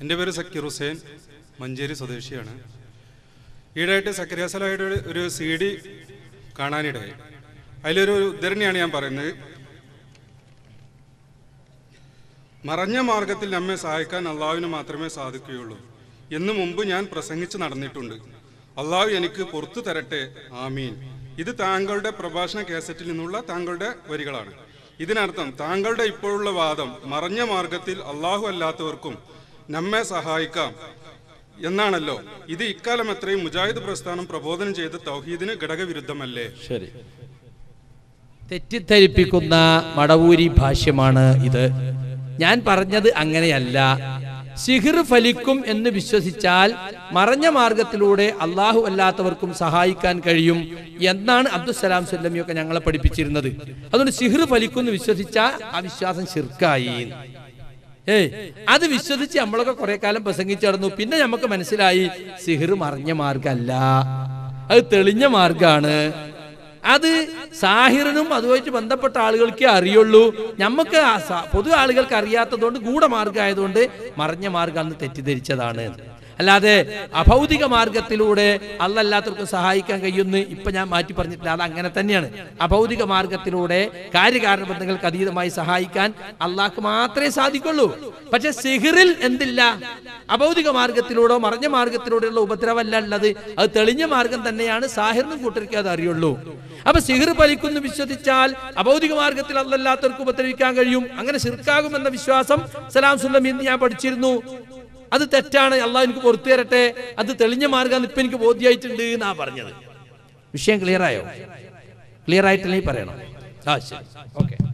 എന്റെ പേര് സക്കീർ ഹുസൈൻ മഞ്ചേരി സ്വദേശിയാണ്. ഈടായിട്ട് സക്കരിയാസലായിട്ട് ഒരു സി ഡി കാണാനിടയായി. അതിലൊരു ഉദ്ധരണിയാണ് ഞാൻ പറയുന്നത്. മറഞ്ഞ മാർഗത്തിൽ നമ്മെ സഹായിക്കാൻ അള്ളാവിന് മാത്രമേ സാധിക്കുകയുള്ളൂ. എന്ന് മുമ്പ് ഞാൻ പ്രസംഗിച്ച് നടന്നിട്ടുണ്ട്. അള്ളാഹു എനിക്ക് പുറത്തു തരട്ടെ. ആമീൻ. ഇത് താങ്കളുടെ പ്രഭാഷണ കേസറ്റിൽ നിന്നുള്ള താങ്കളുടെ വരികളാണ്. ഇതിനർത്ഥം താങ്കളുടെ ഇപ്പോഴുള്ള വാദം മറഞ്ഞ മാർഗത്തിൽ അള്ളാഹു അല്ലാത്തവർക്കും നമ്മെ സഹായിക്കാം എന്നാണല്ലോ. ഇത് ഇക്കാലം അത്രയും മുജാഹിദ് പ്രസ്ഥാനം പ്രബോധനം ചെയ്ത തൗഹീദിന് ഘടകവിരുദ്ധമല്ലേ? ശരി. തെറ്റിദ്ധരിപ്പിക്കുന്ന മടവൂരി ഭാഷ്യമാണ് ഇത്. ഞാൻ പറഞ്ഞത് അങ്ങനെയല്ല. സിഹിർ ഫലിക്കും എന്ന് വിശ്വസിച്ചാൽ മറഞ്ഞ മാർഗത്തിലൂടെ അള്ളാഹു അല്ലാത്തവർക്കും സഹായിക്കാൻ കഴിയും എന്നാണ് അബ്ദുസലാം സ്വല്ലമിയൊക്കെ ഞങ്ങളെ പഠിപ്പിച്ചിരുന്നത്. അതുകൊണ്ട് സിഹിർ ഫലിക്കും എന്ന് വിശ്വസിച്ചാൽ ആ വിശ്വാസം ശിർക്കായി. ഏയ് അത് വിശ്വസിച്ച് നമ്മളൊക്കെ കുറെ കാലം പ്രസംഗിച്ചു പിന്നെ നമുക്ക് മനസ്സിലായി സിഹിർ മറിഞ്ഞ മാർഗമല്ല അത് തെളിഞ്ഞ മാർഗാണ്. അത് സാഹിറിനും അതുമായിട്ട് ബന്ധപ്പെട്ട ആളുകൾക്കേ അറിയുള്ളൂ. നമുക്ക് പൊതു ആളുകൾക്ക് അറിയാത്തതുകൊണ്ട് ഗൂഢമാർഗമായതുകൊണ്ട് മറിഞ്ഞ മാർഗാന്ന് തെറ്റിദ്ധരിച്ചതാണ്. അല്ലാതെ അഭൗതിക മാർഗത്തിലൂടെ അല്ലല്ലാത്തവർക്കും സഹായിക്കാൻ കഴിയുന്ന ഇപ്പൊ ഞാൻ മാറ്റി പറഞ്ഞിട്ടില്ല. അത് അങ്ങനെ തന്നെയാണ്. അഭൗതിക മാർഗത്തിലൂടെ കാര്യകാരണ ബന്ധങ്ങൾക്ക് അതീതമായി സഹായിക്കാൻ അള്ളാഹ്ക്ക് മാത്രമേ സാധിക്കുള്ളൂ. പക്ഷെ സിഹിറിൽ എന്തില്ല? അഭൗതിക മാർഗത്തിലൂടെ മറഞ്ഞ മാർഗത്തിലൂടെയുള്ള ഉപദ്രവമല്ല ഉള്ളത്. അത് തെളിഞ്ഞ മാർഗം തന്നെയാണ് സാഹിറിനും കൂട്ടർക്ക് അത് അറിയുള്ളൂ. അപ്പൊ സിഹിർ ഫലിക്കുന്നു വിശ്വസിച്ചാൽ അഭൗതിക മാർഗത്തിൽ അതല്ലാത്തവർക്ക് ഉപദ്രവിക്കാൻ കഴിയും. അങ്ങനെ സിർക്കാകുമെന്ന വിശ്വാസം സലാം സുല്ലം ഇന്ന് ഞാൻ പഠിച്ചിരുന്നു. അത് തെറ്റാണ്. അള്ളാഹ് എനിക്ക് പുറത്തു തരട്ടെ. അത് തെളിഞ്ഞ മാർഗം ഇപ്പൊ എനിക്ക് ബോധ്യമായിട്ടുണ്ട് എന്നാ പറഞ്ഞത്. വിഷയം ക്ലിയർ ആയോ? ക്ലിയർ ആയിട്ടില്ലെങ്കിൽ പറയണം. ആ ശരി. ഓക്കെ.